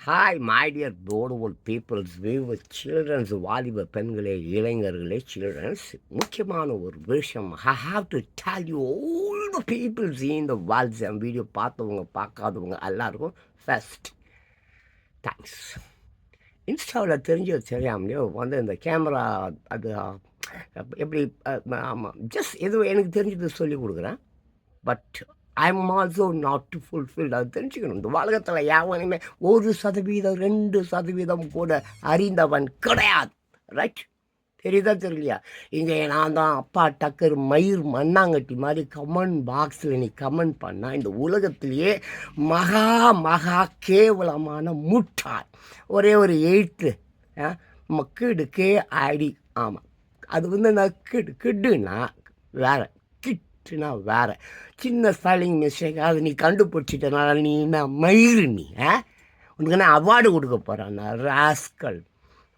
Hi my dear போர்டுவோல் peoples viewer childrens வாலிப பெண்களே இளைஞர்களே சில்ட்ரன்ஸ் முக்கியமான ஒரு விஷயம் I have to tell you all the peoples இந்த வால்ஸ் என் வீடியோ பார்த்தவங்க பார்க்காதவங்க எல்லாருக்கும் ஃபஸ்ட் தேங்க்ஸ் இன்ஸ்டாவில் தெரிஞ்சது தெரியாமலையோ வந்து இந்த கேமரா அது எப்படி ஆமாம் ஜஸ்ட் எதுவும் எனக்கு தெரிஞ்சது சொல்லி கொடுக்குறேன். But I am also not to fulfil அது தெரிஞ்சுக்கணும். இந்த உலகத்தில் எவனுமே ஒரு சதவீதம் ரெண்டு சதவீதம் கூட அறிந்தவன் கிடையாது. ரைட் தெரியுதா தெரியலையா? இங்கே நான் தான் அப்பா டக்கர் மயிர் மண்ணாங்கட்டி மாதிரி கமெண்ட் பாக்ஸில் நீ கமெண்ட் பண்ணால் இந்த உலகத்திலேயே மகா மகா கேவலமான முட்டாள். ஒரே ஒரு எழுத்து. கிடு கே ஐடி ஆமாம் அது வந்து நான் கிடு கிடுனா வேற. கிட்டுனா வேற. சின்ன ஸ்பெல்லிங் மிஸ்டேக் அது நீ கண்டுபிடிச்சிட்டனால நீ என்ன மயிறு நீ ஆ? உனக்கு என்ன அவார்டு கொடுக்க போகிறான் நான் ராஸ்கல்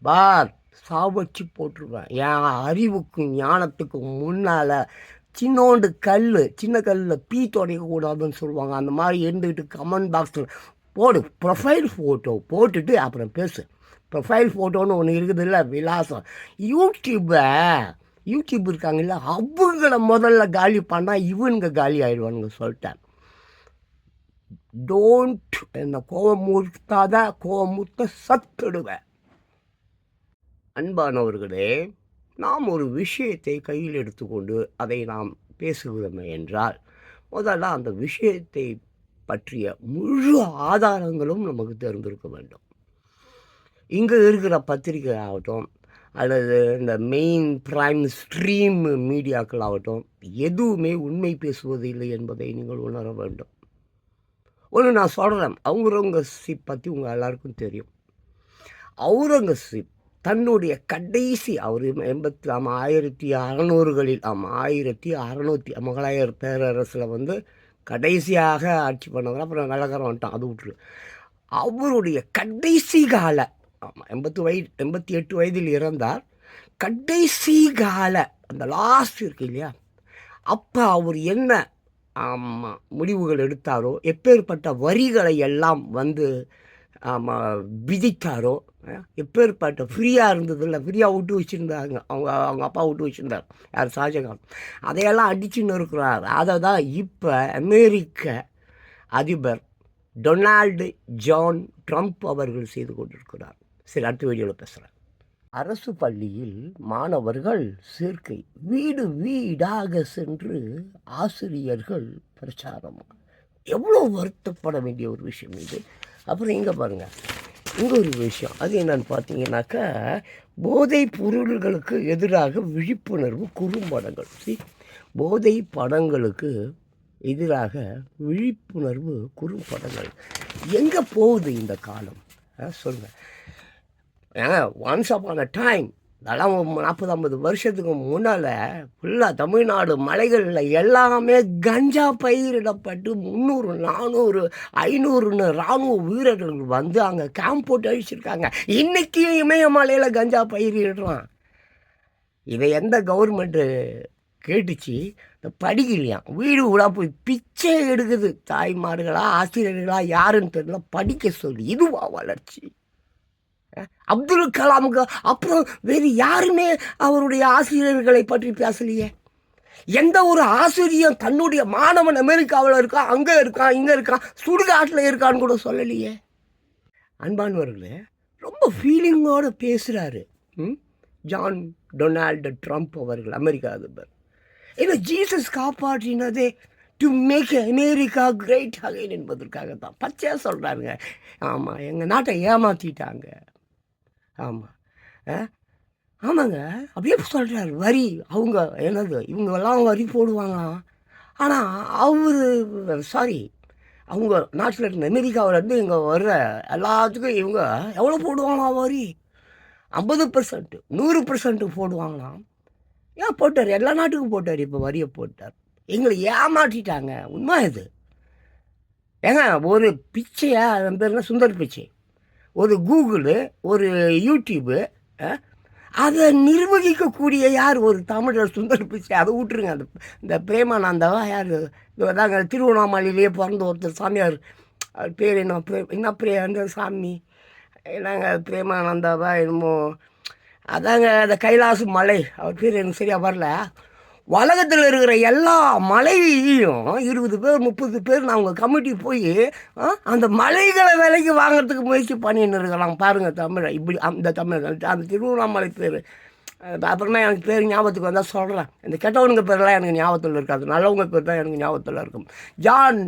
பார் சாவச்சு போட்டிருப்பேன் என் அறிவுக்கும் ஞானத்துக்கும் முன்னால் சின்னோண்டு கல் சின்ன கல்லில் பீ தொடையக்கூடாதுன்னு சொல்லுவாங்க. அந்த மாதிரி இருந்துக்கிட்டு கமெண்ட் பாக்ஸில் போடு ப்ரொஃபைல் ஃபோட்டோ போட்டுட்டு அப்புறம் பேசு. ப்ரொஃபைல் ஃபோட்டோன்னு ஒன்று இருக்குது இல்லை விலாசம். யூடியூப்பை யூடியூப் இருக்காங்கல்ல அவங்கள முதல்ல காலி பண்ணால் இவனுங்க காலி ஆயிடுவானுங்க சொல்லிட்டேன். டோன்ட் என்ன கோபம் ஊர்த்தாத கோவம் சத்துடுவேன். அன்பானவர்களே நாம் ஒரு விஷயத்தை கையில் எடுத்துக்கொண்டு அதை நாம் பேசுகிறோமே என்றால் முதல்ல அந்த விஷயத்தை பற்றிய முழு ஆதாரங்களும் நமக்கு தெரிந்திருக்க வேண்டும். இங்கே இருக்கிற பத்திரிகை ஆகட்டும் அல்லது இந்த மெயின் பிரைம் ஸ்ட்ரீம் மீடியாக்கள் ஆகட்டும் எதுவுமே உண்மை பேசுவது இல்லை என்பதை நீங்கள் உணர வேண்டும். ஒன்று நான் சொல்கிறேன் அவுரங்கசீப் பற்றி உங்கள் எல்லாருக்கும் தெரியும். அவுரங்கசீப் தன்னுடைய கடைசி அவர் எண்பத்தி ஆமாம் ஆயிரத்தி அறநூறுகளில் ஆமாம் ஆயிரத்தி அறநூற்றி முகலாயர் பேரரசில் வந்து கடைசியாக ஆட்சி பண்ணவர் அப்புறம் வெள்ளக்காரன் வந்துட்டான் அது விட்டுரு அவருடைய கடைசி கால ஆமாம் எண்பத்து வயது எண்பத்தி எட்டு வயதில் இறந்தார். கடைசி கால அந்த லாஸ்ட் இருக்கு இல்லையா? அப்போ அவர் என்ன ஆமாம் முடிவுகள் எடுத்தாரோ எப்பேற்பட்ட வரிகளை எல்லாம் வந்து ஆமாம் விதித்தாரோ எப்பேற்பட்ட ஃப்ரீயாக இருந்தது இல்லை ஃப்ரீயாக விட்டு வச்சுருந்தாங்க அவங்க அவங்க அப்பா விட்டு வச்சுருந்தார் யார் ஷாஜகான். அதையெல்லாம் அடிச்சுன்னு இருக்கிறார் அதை தான் இப்போ அமெரிக்க அதிபர் டொனால்டு ஜான் ட்ரம்ப் அவர்கள் செய்து கொண்டிருக்கிறார். சரி அடுத்த வீடியோவில் பேசுகிறேன் அரசு பள்ளியில் மாணவர்கள் சேர்க்கை வீடு வீடாக சென்று ஆசிரியர்கள் பிரச்சாரம். எவ்வளோ வருத்தப்பட வேண்டிய ஒரு விஷயம் இது. அப்புறம் இங்கே பாருங்கள் இங்கே ஒரு விஷயம். அது என்னன்னு பார்த்தீங்கன்னாக்கா போதை பொருள்களுக்கு எதிராக விழிப்புணர்வு குறும்படங்கள். சி போதை படங்களுக்கு எதிராக விழிப்புணர்வு குறும்படங்கள். எங்கே போகுது இந்த காலம்? சொல்லுங்கள் ஒன்ஸ் அப்பான் அ டைம் அதெல்லாம் நாற்பது ஐம்பது வருஷத்துக்கு முன்னால் ஃபுல்லாக தமிழ்நாடு மலைகளில் எல்லாமே கஞ்சா பயிரிடப்பட்டு முந்நூறு நானூறு ஐநூறுன்னு இராணுவ வீரர்கள் வந்து அங்கே கேம்ப் போட்டு அழிச்சிருக்காங்க. இன்றைக்கி இமயமலையில் கஞ்சா பயிரிடுறான். இதை எந்த கவர்மெண்ட்டு கேட்டுச்சு? இந்த படிக்கலையாம் வீடு விடா போய் பிச்சை எடுக்குது. தாய்மார்களா ஆசிரியர்களா யாருன்னு தெரியல. படிக்க சொல்லி இதுவா வளர்ச்சி. அப்துல் கலாமுக்கு அப்புறம் வேறு யாருமே அவருடைய ஆசிரியர்களை பற்றி பேசலையே. எந்த ஒரு ஆசிரியர் தன்னுடைய மாணவன் அமெரிக்காவில் இருக்கான் அங்கே இருக்கான் இங்கே இருக்கான் சுடுகாட்டில் இருக்கான்னு கூட சொல்லலையே. அன்பானவர்களே ரொம்ப ஃபீலிங்கோடு பேசுகிறாரு ஜான் டொனால்டு ட்ரம்ப் அவர்கள் அமெரிக்கா அதிபர். ஏன்னா Jesus காப்பாற்றினதே to make America great again என்பதற்காக தான் பச்சையாக சொல்கிறாருங்க ஆமாம் எங்கள் நாட்டை ஏமாற்றிட்டாங்க ஆமாம் ஆமாங்க. அப்படியே சொல்கிறார் வரி. அவங்க என்னது? இவங்கெல்லாம் வரி போடுவாங்களாம் ஆனால் அவர் சாரி அவங்க நாட்டில் இருந்து அமெரிக்காவிலேருந்து இங்கே வர்ற எல்லாத்துக்கும் இவங்க எவ்வளோ போடுவாங்களாம் வரி? ஐம்பது பர்சன்ட்டு நூறு பர்சன்ட்டு போடுவாங்களாம். ஏன் போட்டார்? எல்லா நாட்டுக்கும் போட்டார். இப்போ வரியை போட்டார். எங்களை ஏமாற்றிட்டாங்க. உண்மை இது. ஏங்க ஒரு பிச்சையா? அதன் பேர் என்ன? சுந்தர் பிச்சை. ஒரு கூகுளு ஒரு யூடியூப்பு அதை நிர்வகிக்கக்கூடிய யார்? ஒரு தமிழர் சுந்தர் பிச்சை அதை விட்டுருங்க. அந்த இந்த பிரேமானந்தாவா யார்? தாங்க திருவண்ணாமலையிலேயே பிறந்த ஒருத்தர் சாமியார். அவர் பேர் என்ன? பிரே என்ன பிரே அந்த சாமி? நாங்கள் பிரேமானந்தாவா என்னமோ? அதாங்க அந்த கைலாசு மலை. அவர் பேர் எனக்கு சரியாக வரல. உலகத்தில் இருக்கிற எல்லா மலையையும் இருபது பேர் முப்பது பேர் நாங்கள் கமிட்டி போய் அந்த மலைகளை விலைக்கு வாங்குறதுக்கு முயற்சி பண்ணின்னு இருக்கலாம். பாருங்கள் தமிழை இப்படி அந்த தமிழ் அந்த திருவண்ணாமலை பேர். அப்புறமா எனக்கு பேர் ஞாபகத்துக்கு வந்தால் சொல்கிறேன் இந்த கெட்டவனுங்க பேர்லாம் எனக்கு ஞாபகத்தில் இருக்காது. நல்லவங்க பேர் தான் எனக்கு ஞாபகத்தில் இருக்கும். ஜான்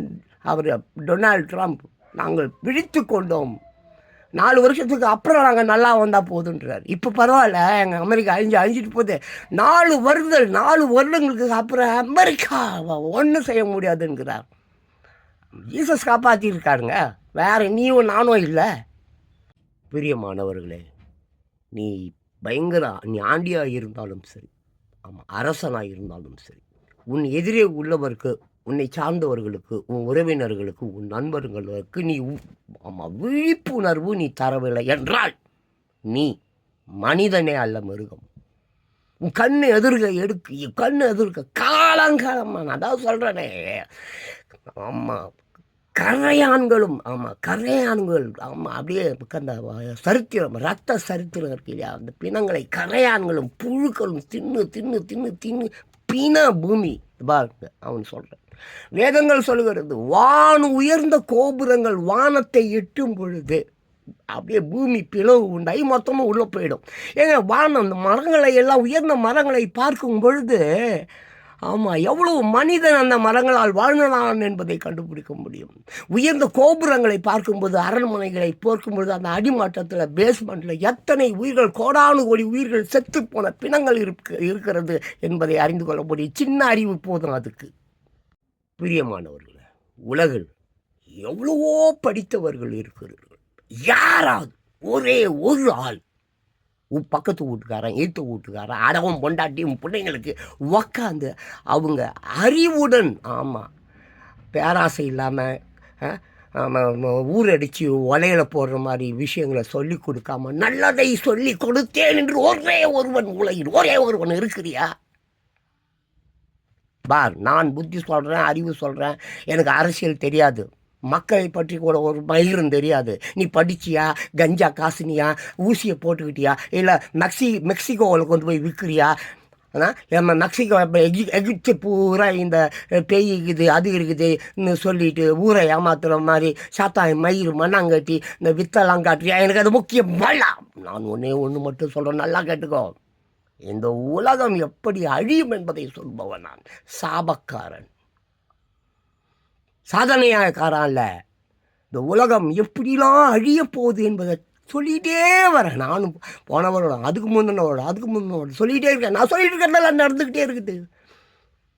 அவர் டொனால்ட் ட்ரம்ப் நாங்கள் பிடித்து கொண்டோம். நாலு வருஷத்துக்கு அப்புறம் நாங்கள் நல்லா வந்தால் போதுன்றார். இப்போ பரவாயில்ல எங்கள் அமெரிக்கா அழிஞ்சு அழிஞ்சிட்டு போகுது. நாலு வருடங்கள் நாலு வருடங்களுக்கு அப்புறம் அமெரிக்கா ஒன்றும் செய்ய முடியாதுங்கிறார். ஜீசஸ் காப்பாற்றிருக்காருங்க வேற நீயும் நானும் இல்லை. பிரியமானவர்களே நீ பயங்கர நீ ஆண்டியாக இருந்தாலும் சரி ஆமாம் அரசனாக இருந்தாலும் சரி உன் எதிரே உள்ளவருக்கு உன்னை சார்ந்தவர்களுக்கு உன் உறவினர்களுக்கு உன் நண்பர்களுக்கு நீ உ- ஆமாம் விழிப்புணர்வு நீ தரவில்லை என்றால் நீ மனிதனே அல்ல மிருகம். உன் கண் எதிர்க எடுக்கு கண் எதிர்க்க காலங்காலமா நான் அதான் சொல்கிறேனே ஆமாம் கரையான்களும் ஆமாம் கரையான்கள் ஆமாம் அப்படியே அந்த சரித்திரம் ரத்த சரித்திரம் இருக்கு இல்லையா? அந்த பிணங்களை கரையான்களும் புழுக்களும் தின்னு தின்னு தின்னு தின்னு பிண பூமி. பாருங்க அவன் சொல்கிறேன் வேதங்கள் சொல்லுகிறது வான் உயர்ந்த கோபுரங்கள் வானத்தை எட்டும் பொழுது அப்படியே பூமி பிளவு உண்டாகி மொத்தமாக உள்ளே போயிடும். ஏங்க வானம் அந்த மரங்களை எல்லாம் உயர்ந்த மரங்களை பார்க்கும் பொழுது ஆமாம் எவ்வளவு மனிதன் அந்த மரங்களால் வாழ்ந்தான் என்பதை கண்டுபிடிக்க முடியும். உயர்ந்த கோபுரங்களை பார்க்கும்போது அரண்மனைகளை பார்க்கும்பொழுது அந்த அடிமாற்றத்தில் பேஸ்மெண்ட்டில் எத்தனை உயிர்கள் கோடானு கோடி உயிர்கள் செத்து போன பிணங்கள் இருக்கு இருக்கிறது என்பதை அறிந்து கொள்ள முடியும். சின்ன அறிவு போதும் அதுக்கு. பிரியமானவர்கள் உலகில் எவ்வளவோ படித்தவர்கள் இருக்கிறார்கள். யாராவது ஒரே ஒரு ஆள் உன் பக்கத்து வீட்டுக்காரன் ஈத்து வீட்டுக்காரன் அடவன் பொண்டாட்டி உன் பிள்ளைங்களுக்கு உக்காந்து அவங்க அறிவுடன் ஆமாம் பேராசை இல்லாமல் ஊரடிச்சு ஒலையில போடுற மாதிரி விஷயங்களை சொல்லி கொடுக்காம நல்லதை சொல்லி கொடுத்தேன் என்று ஒரே ஒருவன் உலகில் ஒரே ஒருவன் இருக்கிறியா? பார் நான் புத்தி சொல்கிறேன் அறிவு சொல்கிறேன் எனக்கு அரசியல் தெரியாது. மக்களை பற்றி கூட ஒரு மயிரும் தெரியாது. நீ படிச்சியா கஞ்சா காசுனியா ஊசியை போட்டுக்கிட்டியா இல்லை மெக்சி மெக்சிகோவில் கொண்டு போய் விற்கிறியா நம்ம மெக்சிகோ இப்போ எகி எகிப்து பூரா இந்த பேய் இருக்குது அது இருக்குதுன்னு சொல்லிட்டு ஊரை ஏமாத்துகிற மாதிரி சாத்தாய் மயிறு மண்ணாங்கட்டி இந்த வித்தெல்லாம் காட்டுறியா எனக்கு அது முக்கியம். வேண்டாம் நான் ஒன்றே ஒன்று மட்டும் சொல்கிறேன் நல்லா கேட்டுக்கோ. இந்த உலகம் எப்படி அழியும் என்பதை சொல்பவன் நான். சாபக்காரன். சாதனையாக்காரன் அல்ல இந்த உலகம் எப்படிலாம் அழிய போகுது என்பதை சொல்லிகிட்டே வரேன் நானும் போனவரோட அதுக்கு முந்தினோட அதுக்கு முந்தினோட சொல்லிகிட்டே இருக்கேன். நான் சொல்லிட்டு இருக்கிறதெல்லாம் நடந்துக்கிட்டே இருக்குது.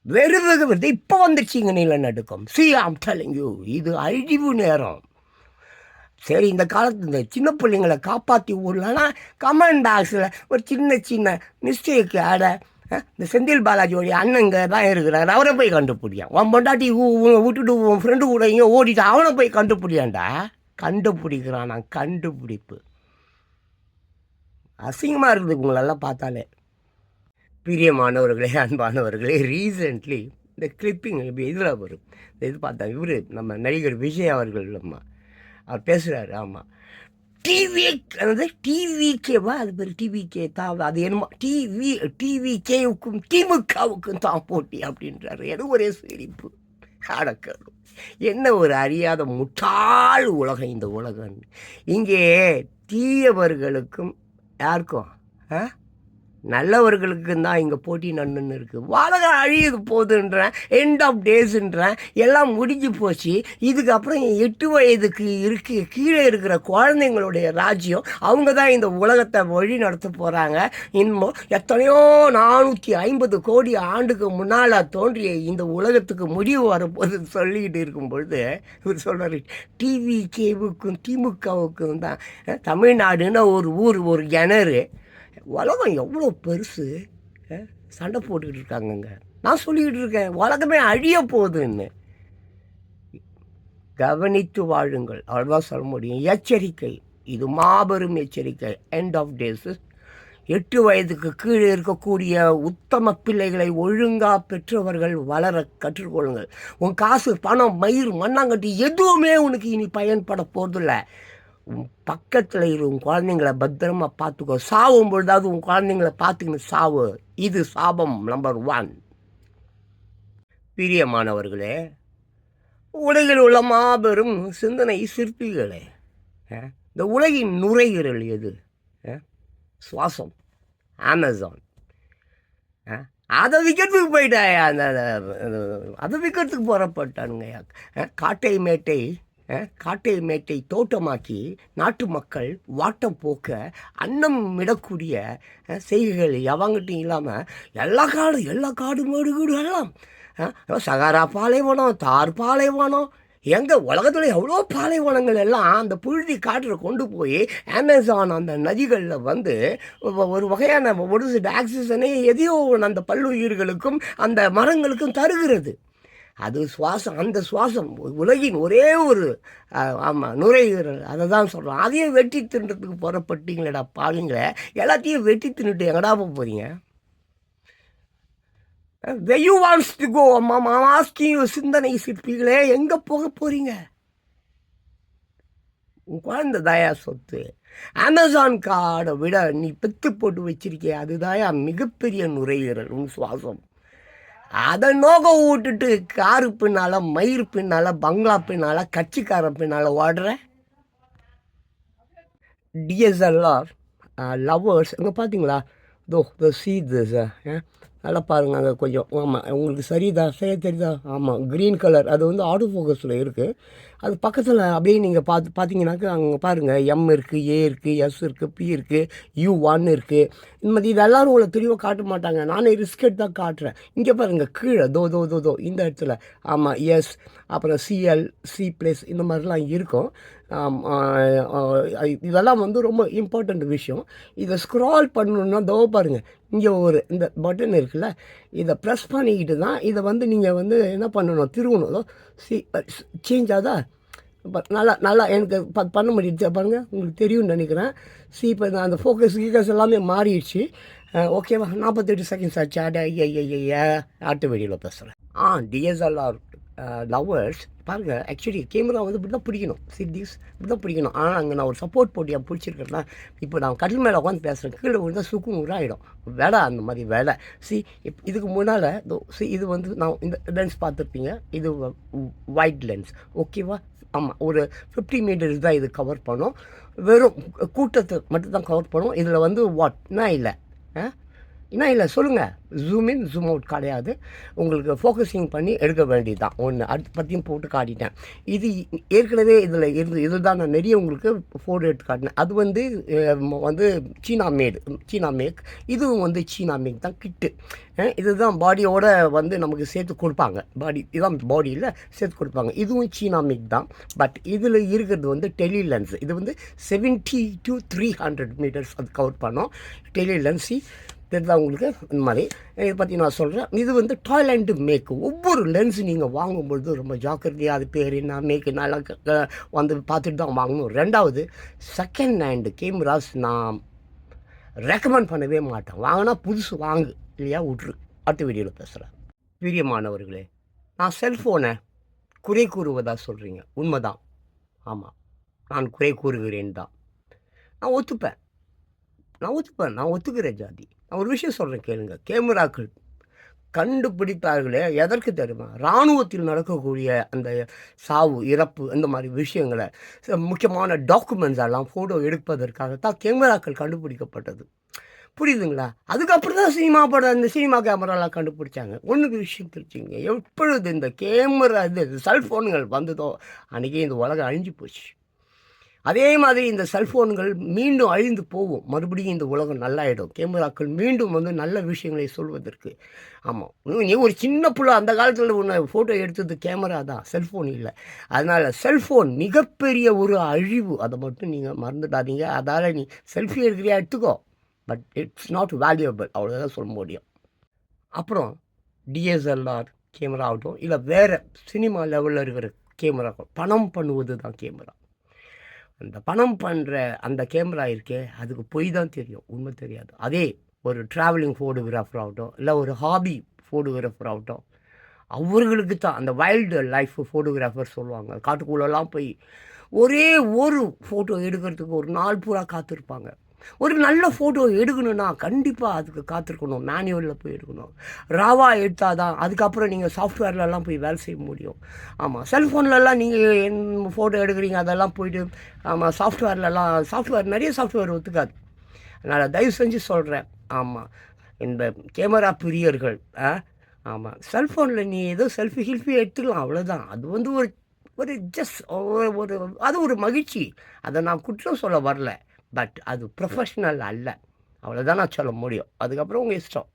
வெறும் வெகு வருது இப்போ வந்துடுச்சிங்க நிலநடுக்கம். சி ஆம் டெலிங் யூ இது அழிவு நேரம். சரி இந்த காலத்து இந்த சின்ன பிள்ளைங்களை காப்பாற்றி விடலன்னா கமெண்ட் பாக்ஸில் ஒரு சின்ன சின்ன மிஸ்டேக் ஆட இந்த செந்தில் பாலாஜியோடைய அண்ணங்க தான் இருக்கிறார். அவரை போய் கண்டுபிடியான் உன் பொண்டாட்டி விட்டுட்டு உன் ஃப்ரெண்டு கூட இங்கே ஓடிட்டு அவனை போய் கண்டுபிடியான்டா கண்டுபிடிக்கிறான் நான் கண்டுபிடிப்பு. அசிங்கமாக இருக்குது உங்களெல்லாம் பார்த்தாலே. பிரியமானவர்களே அன்பானவர்களே ரீசெண்ட்லி இந்த கிளிப்பிங் இதில் வரும். இந்த இது பார்த்தா இவர் நம்ம நடிகர் விஜய் அவர்கள் நம்ம அவர் பேசுகிறாரு ஆமாம் டிவி அதாவது டிவிகேவா அது பேர் டிவிகே தான் அது என்னமோ டிவி டிவிகேவுக்கும் திமுகவுக்கும் தான் போட்டி அப்படின்றாரு. எனக்கு ஒரே சிரிப்பு. அடக்கணும் என்ன ஒரு அறியாத முட்டாள் உலகம் இந்த உலகம். இங்கே தீயவர்களுக்கும் யாருக்கும் ஆ? நல்லவர்களுக்கு தான் இங்கே போட்டி நன்னு இருக்குது உலகம் அழியுது போகுதுன்றேன் எண்ட் ஆஃப் டேஸ்ன்றேன் எல்லாம் முடிஞ்சு போச்சு. இதுக்கப்புறம் எட்டு வயதுக்கு இருக்கு கீழே இருக்கிற குழந்தைங்களுடைய ராஜ்யம் அவங்க தான் இந்த உலகத்தை வழி நடத்த போகிறாங்க இன்னும் எத்தனையோ நானூற்றி ஐம்பது கோடி ஆண்டுக்கு முன்னால் தோன்றிய இந்த உலகத்துக்கு முடிவு வரப்போது சொல்லிக்கிட்டு இருக்கும் பொழுது இவர் சொல்கிறார் டிவி கேவுக்கும் திமுகவுக்கும் தான் தமிழ்நாடுன்னு ஒரு ஊர் ஒரு கிணறு. உலகம் எவ்வளோ பெருசு? சண்டை போட்டுக்கிட்டு இருக்காங்கங்க. நான் சொல்லிக்கிட்டு இருக்கேன் உலகமே அழிய போகுதுன்னு. கவனித்து வாழுங்கள். அவ்வளோதான் சொல்ல முடியும். எச்சரிக்கை. இது மாபெரும் எச்சரிக்கை. எண்ட் ஆஃப் டேஸ் எட்டு வயதுக்கு கீழே இருக்கக்கூடிய உத்தம பிள்ளைகளை ஒழுங்காக பெற்றவர்கள் வளர கற்றுக்கொள்ளுங்கள். உன் காசு பணம் மயிர் மண்ணாங்கட்டி எதுவுமே உனக்கு இனி பயன்பட போகிறதில்ல பக்கத்தில் இரு உன் குழந்தைங்கள பத்திரமா பார்த்துக்கோ. சாவும் பொழுதாவது உன் குழந்தைங்கள பார்த்துக்கணும் சாவு. இது சாபம் நம்பர் ஒன் பிரியமானவர்களே உலகில் உள்ள மாபெரும் சிந்தனை சிற்பிகளே இந்த உலகின் நுரையீரல் எது? சுவாசம். அமேசான் அதை விற்கிறதுக்கு போயிட்டாயா? அந்த அதை விற்கிறதுக்கு புறப்பட்டானுங்க காட்டை மேட்டை காட்டை மேட்டை தோட்டமாக்கி நாட்டு மக்கள் வாட்டம் போக்க அன்னம் விடக்கூடிய செய்கைகள் எவங்கிட்டையும் இல்லாமல் எல்லா காடும் எல்லா காடு மாடு கீடு எல்லாம் சகாரா பாலைவனம் தார் பாலைவனம் எங்கள் உலகத்தில் எவ்வளோ பாலைவனங்கள் எல்லாம் அந்த புழுதி காற்றில் கொண்டு போய் அமேசான் அந்த நதிகளில் வந்து ஒரு வகையான ஒரு சில ஆக்சிஜனை எதையோ அந்த பல்லுயிர்களுக்கும் அந்த மரங்களுக்கும் தருகிறது. அது சுவாசம் அந்த சுவாசம் உலகின் ஒரே ஒரு ஆமாம் நுரையீரல். அதை தான் சொல்கிறோம் அதையும் வெட்டி தின்றதுக்கு புறப்பட்டீங்களேடா பாருங்களே எல்லாத்தையும் வெட்டி தின்னுட்டு எங்கடா போக போகிறீங்க வெயூ வாண்ட்ஸ் டு கோ சிந்தனை சிற்பிகளே எங்கே போக போகிறீங்க உன் தாயா சொத்து. அமேசான் காடை விட நீ பெத்து போட்டு வச்சிருக்கிய அதுதாயா மிகப்பெரிய நுரையீரல் உன் சுவாசம். அதை நோக்க விட்டுட்டு காரு பின்னால மயிர் பின்னால பங்களா பின்னால கட்சிக்காரன் பின்னால ஓடுற டிஎஸ்எல்ஆர் லவ்வர்ஸ் uh, இங்கே பார்த்தீங்களா தோ தோ சீ திஸ் uh, நல்லா பாருங்கள் அங்கே கொஞ்சம் ஆமாம் உங்களுக்கு சரிதா செய்ய தெரியுதா? ஆமாம் க்ரீன் கலர் அது வந்து ஆட்டோ ஃபோக்கஸில் இருக்குது அது பக்கத்தில் அப்படியே நீங்கள் பார்த்து பார்த்தீங்கன்னாக்கா அங்கே பாருங்கள் எம் இருக்குது ஏ இருக்குது எஸ் இருக்குது பி இருக்குது யூ ஒன் இருக்குது இந்த மாதிரி இது எல்லோரும் உங்களை தெளிவாக காட்ட மாட்டாங்க. நானே ரிஸ்க் எடுத்து தான் காட்டுறேன். இங்கே பாருங்கள் கீழே தோ தோ தோ தோ இந்த இடத்துல. ஆமாம் எஸ் அப்புறம் சிஎல் சி ப்ளஸ் இந்த மாதிரிலாம் இருக்கும். இதெல்லாம் வந்து ரொம்ப இம்பார்ட்டண்ட் விஷயம். இதை ஸ்க்ரால் பண்ணணுன்னா தோ பாருங்கள் இங்கே ஒரு இந்த பட்டன் இருக்குல்ல இதை ப்ரெஸ் பண்ணிக்கிட்டு தான் இதை வந்து நீங்கள் வந்து என்ன பண்ணணும் திருவணும். சி சேஞ்ச் ஆதா இப்போ நல்லா நல்லா எனக்கு ப பண்ண முடியுது பாருங்கள் உங்களுக்கு தெரியும்னு நினைக்கிறேன். சி இப்போ நான் அந்த ஃபோக்கஸ் கீக்கஸ் எல்லாமே மாறிடுச்சு. ஓகேவா நாற்பத்தெட்டு செகண்ட்ஸ் ஆச்சு. அட ஐயா ஐயா ஆட்டு வெடியில் பேசுகிறேன் ஆ டிஎஸ்எல்ஆர் லவ்வர்ஸ் பாருங்கள் ஆக்சுவலி கேமரா வந்து இப்படி தான் பிடிக்கணும். சித்திஸ் இப்படி தான் பிடிக்கணும். ஆனால் அங்கே நான் ஒரு சப்போர்ட் போட்டியாக பிடிச்சிருக்கேன்னா இப்போ நான் கடல் மேலே உட்காந்து பேசுகிறேன் கீழே விழுந்தா சுக்கு ஆகிடும் வேலை அந்த மாதிரி வேலை. சி இப் இதுக்கு முன்னால் சி இது வந்து நான் இந்த லென்ஸ் பார்த்துருப்பீங்க. இது ஒயிட் லென்ஸ் ஓகேவா ஆமாம் ஒரு ஃபிஃப்டி மீட்டர்ஸ் தான் இது கவர் பண்ணும். வெறும் கூட்டத்தை மட்டும் தான் கவர் பண்ணும். இதில் வந்து வாட் இல்லை. ஆ? என்ன இல்லை சொல்லுங்கள் ஜூம் இன் ஜூம் அவுட் கிடையாது. உங்களுக்கு ஃபோக்கஸிங் பண்ணி எடுக்க வேண்டியது தான் ஒன்று அடுத்து பற்றியும் போட்டு காட்டிட்டேன். இது ஏற்கனவே இதில் இருந்து இதில் தான் நான் நிறைய உங்களுக்கு ஃபோட்டோ எடுத்து காட்டினேன். அது வந்து வந்து சீனா மேடு சீனா மேக் இதுவும் வந்து சீனா மேக் தான் கிட்டு. இதுதான் பாடியோட வந்து நமக்கு சேர்த்து கொடுப்பாங்க. பாடி இதுதான் பாடியில் சேர்த்து கொடுப்பாங்க. இதுவும் சீனா மேக் தான். பட் இதில் இருக்கிறது வந்து டெலி லென்ஸ் இது வந்து seventy to three hundred metres அது கவர் பண்ணோம். டெலி லென்ஸி தெரியுதா உங்களுக்கு இந்த மாதிரி. இதை பற்றி நான் சொல்கிறேன் இது வந்து டாய்லண்ட் மேக்கு ஒவ்வொரு லென்ஸ் நீங்கள் வாங்கும்பொழுது ரொம்ப ஜாக்கிரதையாக அது பேர் என்ன மேக்கு நல்லா க- வந்து பார்த்துட்டு தான் வாங்கணும். ரெண்டாவது செகண்ட் ஹேண்டு கேமராஸ் நான் ரெக்கமெண்ட் பண்ணவே மாட்டேன். வாங்கினா புதுசு வாங்கு. இல்லையா விட்ரு அடுத்த வீடியோவில் பேசுகிறேன் பிரியமானவர்களே நான் செல்ஃபோனை குறை கூறுவதாக சொல்கிறீங்க உண்மைதான். ஆமாம் நான் குறை கூறுகிறேன் தான். நான் ஒத்துப்பேன். நான் ஒத்துப்பேன். நான் ஒத்துக்கிறேன் ஜாதி. நான் ஒரு விஷயம் சொல்கிறேன் கேளுங்க. கேமராக்கள் கண்டுபிடித்தார்களே எதற்கு தெரியுமா? இராணுவத்தில் நடக்கக்கூடிய அந்த சாவு இறப்பு இந்த மாதிரி விஷயங்களை முக்கியமான டாக்குமெண்ட்ஸ் எல்லாம் ஃபோட்டோ எடுப்பதற்காகத்தான் கேமராக்கள் கண்டுபிடிக்கப்பட்டது. புரியுதுங்களா? அதுக்கப்புறம் தான் சினிமா படம் இந்த சினிமா கேமராலாம் கண்டுபிடிச்சாங்க. ஒன்றுக்கு விஷயம் தெரிஞ்சுங்க. எப்பொழுது இந்த கேமரா இது செல்ஃபோன்கள் வந்ததோ அன்றைக்கி இந்த உலகம் அழிஞ்சு போச்சு. அதே மாதிரி இந்த செல்ஃபோன்கள் மீண்டும் அழிந்து போகும். மறுபடியும் இந்த உலகம் நல்லாயிடும். கேமராக்கள் மீண்டும் வந்து நல்ல விஷயங்களை சொல்வதற்கு. ஆமாம் நீ ஒரு சின்ன புள்ள அந்த காலத்தில் உன்னை ஃபோட்டோ எடுத்தது கேமரா தான். செல்ஃபோன் இல்லை. அதனால் செல்ஃபோன் மிகப்பெரிய ஒரு அழிவு. அதை மட்டும் நீங்கள் மறந்துடாதீங்க. அதால் நீ செல்ஃபி எடுக்கிறியா எடுத்துக்கோ. பட் இட்ஸ் நாட் வேல்யூபிள் அவ்வளோதான் சொல்ல முடியும். அப்புறம் டிஎஸ்எல்ஆர் கேமரா ஆகட்டும். இல்லை வேறு சினிமா லெவலில் இருக்கிற கேமரா பணம் பண்ணுவது தான் கேமரா அந்த பணம் பண்ணுற அந்த கேமரா இருக்கே அதுக்கு பொய் தான் தெரியும். உண்மை தெரியாது. அதே ஒரு ட்ராவலிங் ஃபோட்டோகிராஃபர் ஆகட்டும் இல்லை ஒரு ஹாபி ஃபோட்டோகிராஃபர் ஆகட்டும் அவர்களுக்கு தான் அந்த வைல்டு லைஃப் ஃபோட்டோகிராஃபர் சொல்லுவாங்க. காட்டுக்குள்ளெல்லாம் போய் ஒரே ஒரு ஃபோட்டோ எடுக்கிறதுக்கு ஒரு நாள் பூரா காத்திருப்பாங்க. ஒரு நல்ல ஃபோட்டோ எடுக்கணும்னா கண்டிப்பாக அதுக்கு காத்திருக்கணும். மேனுவலில் போய் எடுக்கணும். ராவா எடுத்தால் தான் அதுக்கப்புறம் நீங்கள் சாஃப்ட்வேர்லலாம் போய் வேலை செய்ய முடியும். ஆமாம் செல்ஃபோன்லலாம் நீங்கள் என் ஃபோட்டோ எடுக்கிறீங்க அதெல்லாம் போயிட்டு ஆமாம் சாஃப்ட்வேர்லலாம் சாஃப்ட்வேர் நிறைய சாஃப்ட்வேர் ஒத்துக்காது. அதனால் தயவு செஞ்சு சொல்கிறேன் ஆமாம் இந்த கேமரா பிரியர்கள் ஆ ஆமாம் செல்ஃபோனில் நீ ஏதோ செல்ஃபி ஹில்ஃபி எடுத்துக்கலாம் அவ்வளோதான் அது வந்து ஒரு ஒரு ஜஸ்ட் ஒரு அது ஒரு மகிழ்ச்சி. அதை நான் குற்றம் சொல்ல வரல. பட் அது ப்ரொஃபஷ்னல் அல்ல. அவ்வளோதான் நான் சொல்ல முடியும். அதுக்கப்புறம் உங்கள் இஷ்டம்.